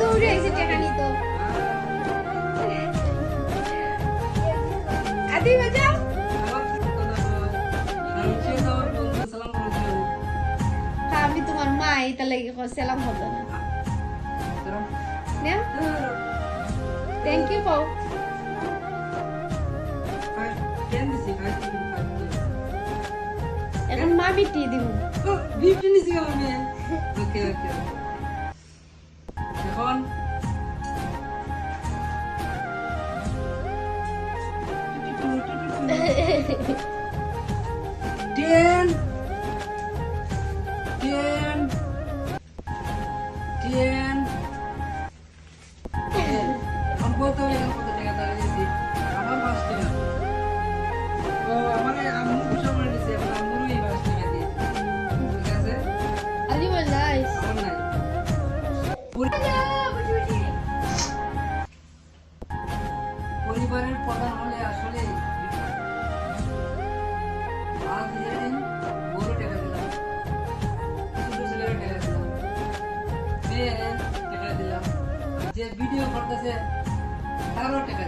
দৌড়ে আইছে নিত আদি বাজাও। আমি তোমার মা এটা লাগে সেলাম হতো না। থ্যাংক ইউ পাও এখন মা বিটি দিব। এখন টেন টেন টেন হবে এখন কত টাকা দাঁড়িয়েছি আমার পাঁচ টাকা ও আমার বিষয় করে দিয়েছে দিলাম যে ভিডিও করতেছে তারও টাকা